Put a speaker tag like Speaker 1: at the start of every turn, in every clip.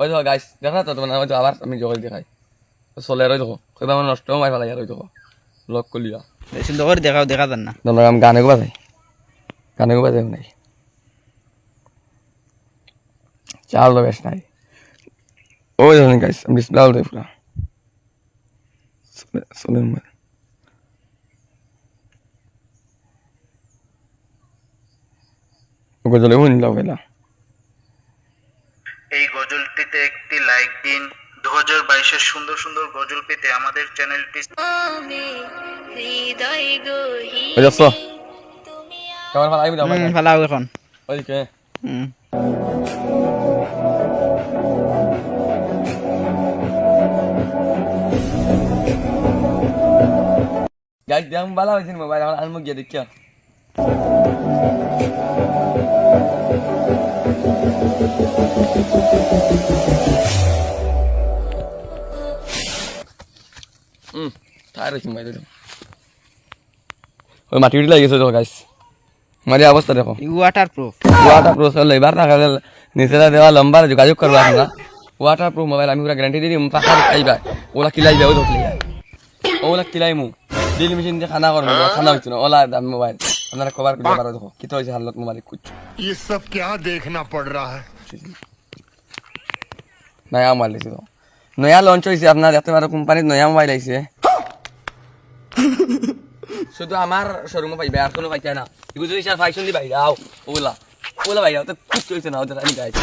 Speaker 1: ওই দেখো গাইস দেখা তো তোমার ওই তো আবার আমি জগাই দেখাই। চলে রই দেখো কইবা আমার নষ্ট মাই ফেলাই রই দেখো। লক কলিয়া
Speaker 2: শুদ্ধ করে দেখাও দেখা যান না।
Speaker 1: তোমরা আমি গানে গোবা যাই গানে গোবা যাই নাই চাল তো বেশ নাই? ওই ধরনের গাইস আমি ডিসপ্লে আউট পুরা চলে মার ওকে চলে হুন লাও
Speaker 3: একটি লাইক দিন। দু হাজার বাইশের সুন্দর সুন্দর গজল পেতে আমাদের চ্যানেলটি
Speaker 1: কেমন ভালো আইবি
Speaker 2: এখন।
Speaker 1: ওইদিকে।
Speaker 2: হুম।
Speaker 1: গাইস দেখ ভালো মোবাইল এখন আনমু গিয়ে দেখিয়া হুম তাই রয়েছে মোবাইল ওই মাটি উঠি লাগিয়েছে দেখো গাইস মারি অবস্থা দেখো
Speaker 2: ওয়াটার প্রুফ
Speaker 1: ওয়াটার প্রুফ হলে এবার না খালে নিচে দেওয়া লম্বা যোগাযোগ করবো আমরা ওয়াটার প্রুফ মোবাইল আমি পুরা গ্যারান্টি দিয়ে দিম পাখা আইবা ওলা কিলাইবা ওই ধরলে ওলা কিলাই মু ড্রিল মেশিন দিয়ে খানা করবো খানা হচ্ছে না ওলা দাম মোবাইল আপনারা কভার করে পারো দেখো কিতো হয়েছে হালত মোবাইল কুচ
Speaker 4: ये सब क्या देखना पड़ रहा है
Speaker 1: নয়া মোবাইল দিয়েছে তো নয়া লঞ্চ হয়েছে আপনার এত বড় কোম্পানির নয়া মোবাইল আইছে শুধু আমার শোরুমে পাইবে আর কোনো পাইছে না। এগুলো যদি স্যার ফাইশন দি বাইরে আও। ওলা ওলা বাইরে তো খুব চলছে না ওদের আমি গাইছি।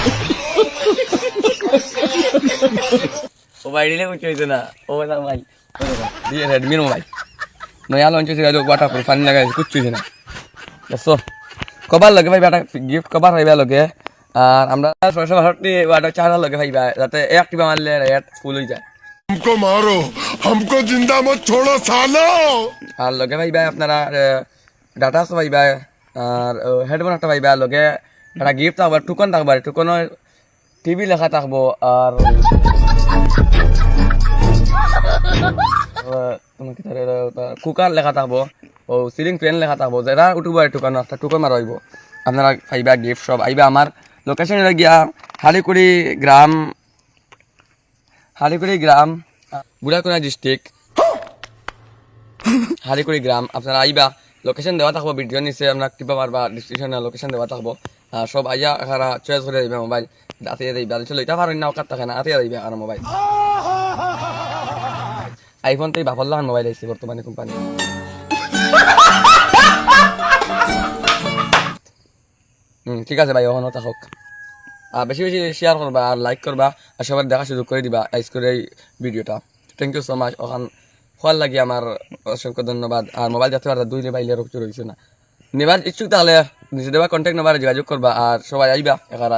Speaker 1: ও বাইরে কুচ হইছে না। ও না মোবাইল দিয়ে রেডমির মোবাইল নয়া লঞ্চ হয়েছে গাইলো ওয়াটার প্রুফ পানি লাগাই কুচ হইছে না। দেখছ কবার লগে ভাই একটা গিফট কবার হইবা লগে। আর আমরা ছয়শো বাষট্টি ওয়াটার চার্জার লগে ভাইবা যাতে একটিবা মারলে রেট ফুল হয়ে যায়
Speaker 4: हमको मारो हमको जिंदा मत छोड़ो सालो
Speaker 1: আর লগে ভাইবা আপনারা ডাটা পাইবা আর হেডফোন একটা পাইবা লগে একটা গিফট থাকবে টুকন থাকবে টুকনের টিভি লেখা থাকবো আর তোমার কি কুকার লেখা থাকবো ও সিলিং ফ্যান লেখা থাকবো যেটা উঠবো টুকান একটা টুকন মারা হইব আপনারা পাইবা গিফট সব আইবা আমার লোকেশন গিয়া হালিকুড়ি গ্রাম হালিকুড়ি গ্রাম বুড়াকুড়া ডিস্ট্রিক্ট হারিকুড়ি গ্রাম। আপনারা আইবা লোকেশন দেওয়া থাকব ভিডিও নিচে আপনার টিপা মারবা ডিসক্রিপশনে লোকেশন দেওয়া থাকব। সব আইয়া এখানে চয়েস করে দিবে মোবাইল আতিয়ে দিবে চলো এটা পারেন না ওকার থাকে না আতিয়ে দিবে আর মোবাইল আইফোন তাই বাপর লাগান মোবাইল আইছে বর্তমানে কোম্পানি ঠিক আছে ভাই ওখানে থাকুক আর বেশি বেশি শেয়ার করবা আর লাইক করবা আর সবার দেখা সুযোগ করে দিবা আইস করে এই ভিডিওটা থ্যাংক ইউ সো মাচ ওখান ফল লাগে আমার অসংখ্য ধন্যবাদ আর মোবাইল যাতে পারতা দুই বাইলে রোগ রয়েছে না নেবার ইচ্ছুক তাহলে নিজে দেবা কন্ট্যাক্ট নাম্বারে যোগাযোগ করবা আর সবাই আইবা এখানে